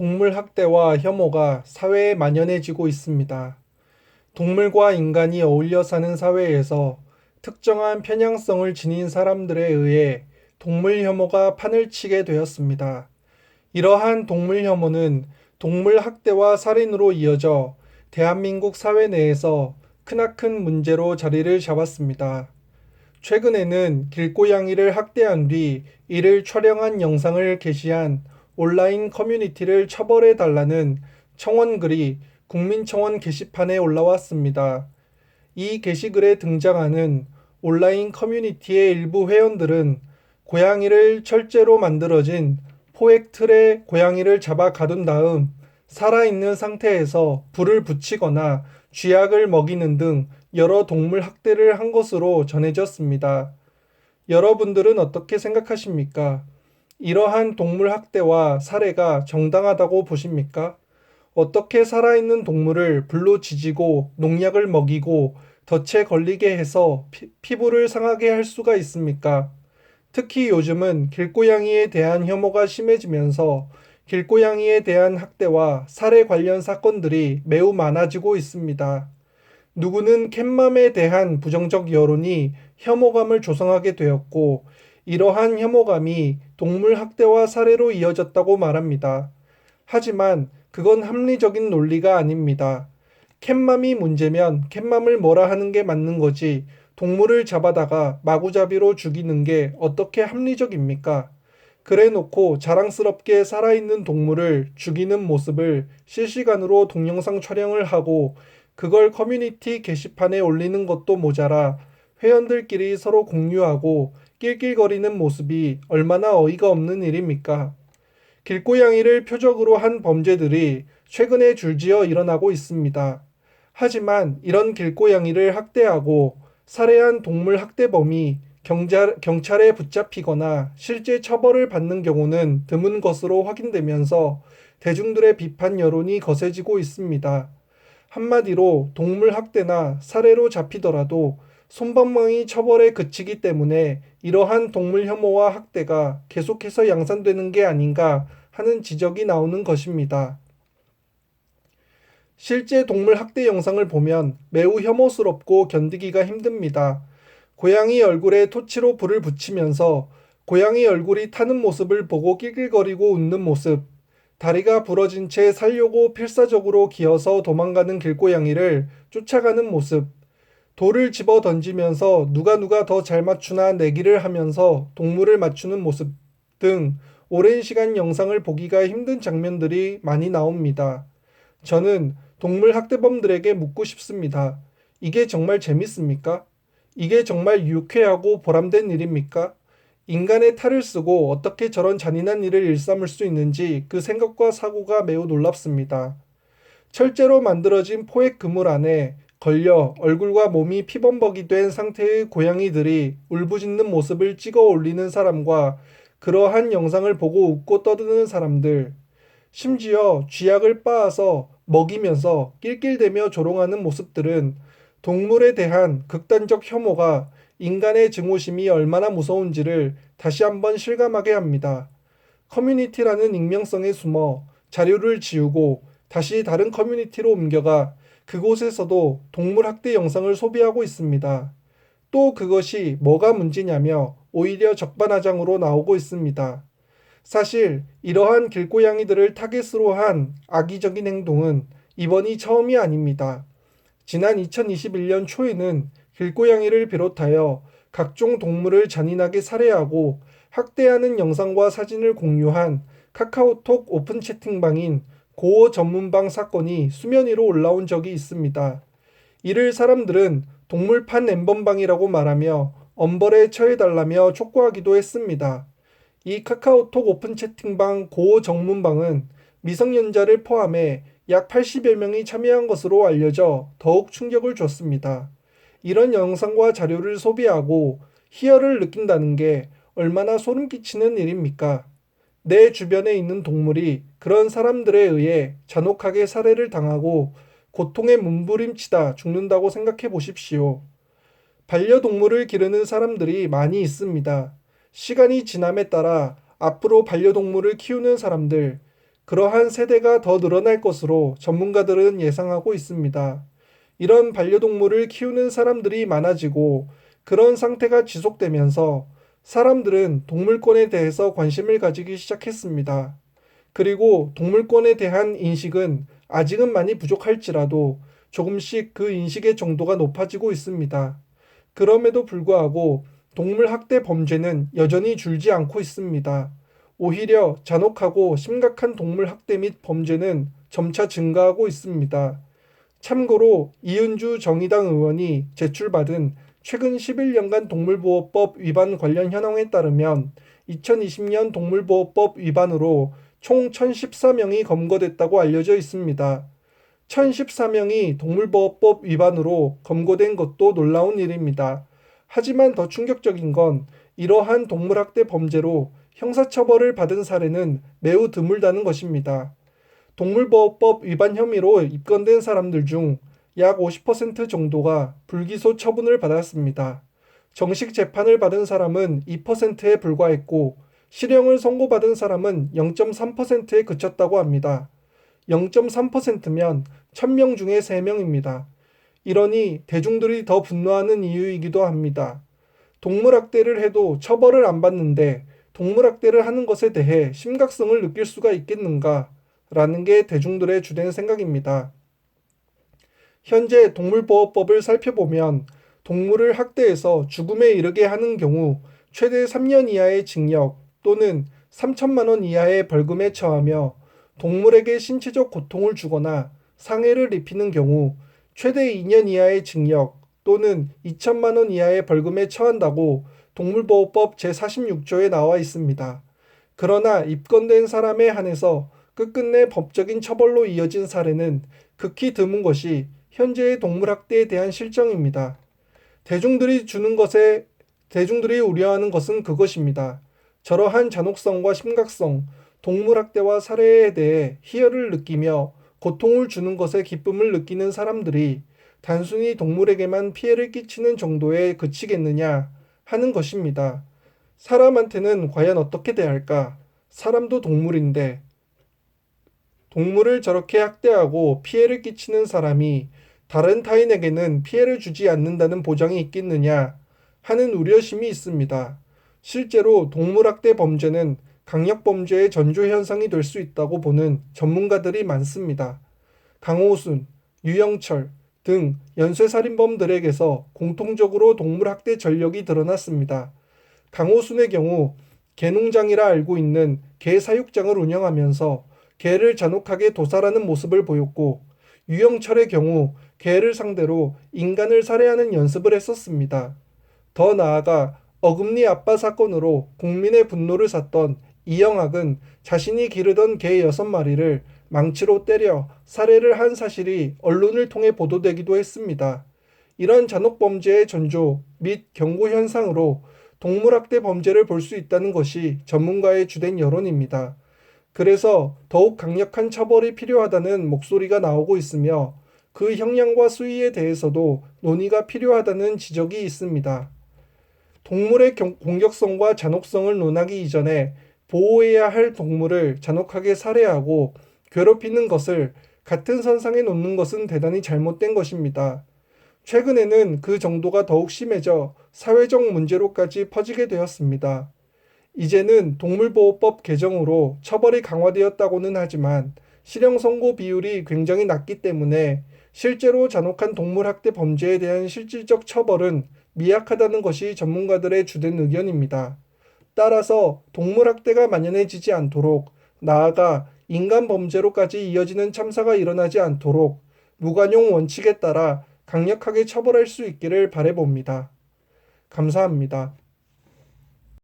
동물 학대와 혐오가 사회에 만연해지고 있습니다. 동물과 인간이 어울려 사는 사회에서 특정한 편향성을 지닌 사람들에 의해 동물 혐오가 판을 치게 되었습니다. 이러한 동물 혐오는 동물 학대와 살인으로 이어져 대한민국 사회 내에서 크나큰 문제로 자리를 잡았습니다. 최근에는 길고양이를 학대한 뒤 이를 촬영한 영상을 게시한 온라인 커뮤니티를 처벌해 달라는 청원글이 국민청원 게시판에 올라왔습니다. 이 게시글에 등장하는 온라인 커뮤니티의 일부 회원들은 고양이를 철제로 만들어진 포획 틀에 고양이를 잡아 가둔 다음 살아있는 상태에서 불을 붙이거나 쥐약을 먹이는 등 여러 동물 학대를 한 것으로 전해졌습니다. 여러분들은 어떻게 생각하십니까? 이러한 동물 학대와 살해가 정당하다고 보십니까? 어떻게 살아있는 동물을 불로 지지고 농약을 먹이고 덫에 걸리게 해서 피, 피부를 상하게 할 수가 있습니까? 특히 요즘은 길고양이에 대한 혐오가 심해지면서 길고양이에 대한 학대와 살해 관련 사건들이 매우 많아지고 있습니다. 누구는 캣맘에 대한 부정적 여론이 혐오감을 조성하게 되었고, 이러한 혐오감이 동물 학대와 살해로 이어졌다고 말합니다. 하지만 그건 합리적인 논리가 아닙니다. 캣맘이 문제면 캣맘을 뭐라 하는 게 맞는 거지, 동물을 잡아다가 마구잡이로 죽이는 게 어떻게 합리적입니까? 그래 놓고 자랑스럽게 살아있는 동물을 죽이는 모습을 실시간으로 동영상 촬영을 하고 그걸 커뮤니티 게시판에 올리는 것도 모자라 회원들끼리 서로 공유하고 낄낄거리는 모습이 얼마나 어이가 없는 일입니까? 길고양이를 표적으로 한 범죄들이 최근에 줄지어 일어나고 있습니다. 하지만 이런 길고양이를 학대하고 살해한 동물 학대범이 경찰, 경찰에 붙잡히거나 실제 처벌을 받는 경우는 드문 것으로 확인되면서 대중들의 비판 여론이 거세지고 있습니다. 한마디로 동물 학대나 살해로 잡히더라도 손방망이 처벌에 그치기 때문에 이러한 동물 혐오와 학대가 계속해서 양산되는 게 아닌가 하는 지적이 나오는 것입니다. 실제 동물 학대 영상을 보면 매우 혐오스럽고 견디기가 힘듭니다. 고양이 얼굴에 토치로 불을 붙이면서 고양이 얼굴이 타는 모습을 보고 낄낄거리고 웃는 모습, 다리가 부러진 채 살려고 필사적으로 기어서 도망가는 길고양이를 쫓아가는 모습, 돌을 집어 던지면서 누가 누가 더 잘 맞추나 내기를 하면서 동물을 맞추는 모습 등 오랜 시간 영상을 보기가 힘든 장면들이 많이 나옵니다. 저는 동물 학대범들에게 묻고 싶습니다. 이게 정말 재밌습니까? 이게 정말 유쾌하고 보람된 일입니까? 인간의 탈을 쓰고 어떻게 저런 잔인한 일을 일삼을 수 있는지 그 생각과 사고가 매우 놀랍습니다. 철제로 만들어진 포획 그물 안에 걸려 얼굴과 몸이 피범벅이 된 상태의 고양이들이 울부짖는 모습을 찍어 올리는 사람과 그러한 영상을 보고 웃고 떠드는 사람들, 심지어 쥐약을 빻아서 먹이면서 낄낄대며 조롱하는 모습들은 동물에 대한 극단적 혐오가 인간의 증오심이 얼마나 무서운지를 다시 한번 실감하게 합니다. 커뮤니티라는 익명성에 숨어 자료를 지우고 다시 다른 커뮤니티로 옮겨가 그곳에서도 동물 학대 영상을 소비하고 있습니다. 또 그것이 뭐가 문제냐며 오히려 적반하장으로 나오고 있습니다. 사실 이러한 길고양이들을 타겟으로 한 악의적인 행동은 이번이 처음이 아닙니다. 지난 2021년 초에는 길고양이를 비롯하여 각종 동물을 잔인하게 살해하고 학대하는 영상과 사진을 공유한 카카오톡 오픈 채팅방인 고어 전문방 사건이 수면 위로 올라온 적이 있습니다. 이를 사람들은 동물판 엠번방이라고 말하며 엄벌에 처해달라며 촉구하기도 했습니다. 이 카카오톡 오픈 채팅방 고어 전문방은 미성년자를 포함해 약 80여 명이 참여한 것으로 알려져 더욱 충격을 줬습니다. 이런 영상과 자료를 소비하고 희열을 느낀다는 게 얼마나 소름 끼치는 일입니까? 내 주변에 있는 동물이 그런 사람들에 의해 잔혹하게 살해를 당하고 고통에 몸부림치다 죽는다고 생각해 보십시오. 반려동물을 기르는 사람들이 많이 있습니다. 시간이 지남에 따라 앞으로 반려동물을 키우는 사람들, 그러한 세대가 더 늘어날 것으로 전문가들은 예상하고 있습니다. 이런 반려동물을 키우는 사람들이 많아지고 그런 상태가 지속되면서 사람들은 동물권에 대해서 관심을 가지기 시작했습니다. 그리고 동물권에 대한 인식은 아직은 많이 부족할지라도 조금씩 그 인식의 정도가 높아지고 있습니다. 그럼에도 불구하고 동물 학대 범죄는 여전히 줄지 않고 있습니다. 오히려 잔혹하고 심각한 동물 학대 및 범죄는 점차 증가하고 있습니다. 참고로 이은주 정의당 의원이 제출받은 최근 11년간 동물보호법 위반 관련 현황에 따르면 2020년 동물보호법 위반으로 총 1014명이 검거됐다고 알려져 있습니다. 1014명이 동물보호법 위반으로 검거된 것도 놀라운 일입니다. 하지만 더 충격적인 건 이러한 동물학대 범죄로 형사처벌을 받은 사례는 매우 드물다는 것입니다. 동물보호법 위반 혐의로 입건된 사람들 중 약 50% 정도가 불기소 처분을 받았습니다. 정식 재판을 받은 사람은 2%에 불과했고 실형을 선고받은 사람은 0.3%에 그쳤다고 합니다. 0.3%면 1000명 중에 3명입니다. 이러니 대중들이 더 분노하는 이유이기도 합니다. 동물학대를 해도 처벌을 안 받는데 동물학대를 하는 것에 대해 심각성을 느낄 수가 있겠는가? 라는 게 대중들의 주된 생각입니다. 현재 동물보호법을 살펴보면 동물을 학대해서 죽음에 이르게 하는 경우 최대 3년 이하의 징역 또는 3천만 원 이하의 벌금에 처하며 동물에게 신체적 고통을 주거나 상해를 입히는 경우 최대 2년 이하의 징역 또는 2천만 원 이하의 벌금에 처한다고 동물보호법 제46조에 나와 있습니다. 그러나 입건된 사람에 한해서 끝끝내 법적인 처벌로 이어진 사례는 극히 드문 것이 현재의 동물학대에 대한 실정입니다. 대중들이 주는 것에 대중들이 우려하는 것은 그것입니다. 저러한 잔혹성과 심각성, 동물학대와 살해에 대해 희열을 느끼며 고통을 주는 것에 기쁨을 느끼는 사람들이 단순히 동물에게만 피해를 끼치는 정도에 그치겠느냐 하는 것입니다. 사람한테는 과연 어떻게 대할까? 사람도 동물인데 동물을 저렇게 학대하고 피해를 끼치는 사람이 다른 타인에게는 피해를 주지 않는다는 보장이 있겠느냐 하는 우려심이 있습니다. 실제로 동물학대 범죄는 강력범죄의 전조 현상이 될 수 있다고 보는 전문가들이 많습니다. 강호순, 유영철 등 연쇄살인범들에게서 공통적으로 동물학대 전력이 드러났습니다. 강호순의 경우 개농장이라 알고 있는 개 사육장을 운영하면서 개를 잔혹하게 도살하는 모습을 보였고 유영철의 경우 개를 상대로 인간을 살해하는 연습을 했었습니다. 더 나아가 어금니 아빠 사건으로 국민의 분노를 샀던 이영학은 자신이 기르던 개 여섯 마리를 망치로 때려 살해를 한 사실이 언론을 통해 보도되기도 했습니다. 이런 잔혹범죄의 전조 및 경고 현상으로 동물학대 범죄를 볼 수 있다는 것이 전문가의 주된 여론입니다. 그래서 더욱 강력한 처벌이 필요하다는 목소리가 나오고 있으며 그 형량과 수위에 대해서도 논의가 필요하다는 지적이 있습니다. 동물의 공격성과 잔혹성을 논하기 이전에 보호해야 할 동물을 잔혹하게 살해하고 괴롭히는 것을 같은 선상에 놓는 것은 대단히 잘못된 것입니다. 최근에는 그 정도가 더욱 심해져 사회적 문제로까지 퍼지게 되었습니다. 이제는 동물보호법 개정으로 처벌이 강화되었다고는 하지만 실형 선고 비율이 굉장히 낮기 때문에 실제로 잔혹한 동물학대 범죄에 대한 실질적 처벌은 미약하다는 것이 전문가들의 주된 의견입니다. 따라서 동물학대가 만연해지지 않도록 나아가 인간 범죄로까지 이어지는 참사가 일어나지 않도록 무관용 원칙에 따라 강력하게 처벌할 수 있기를 바래봅니다. 감사합니다.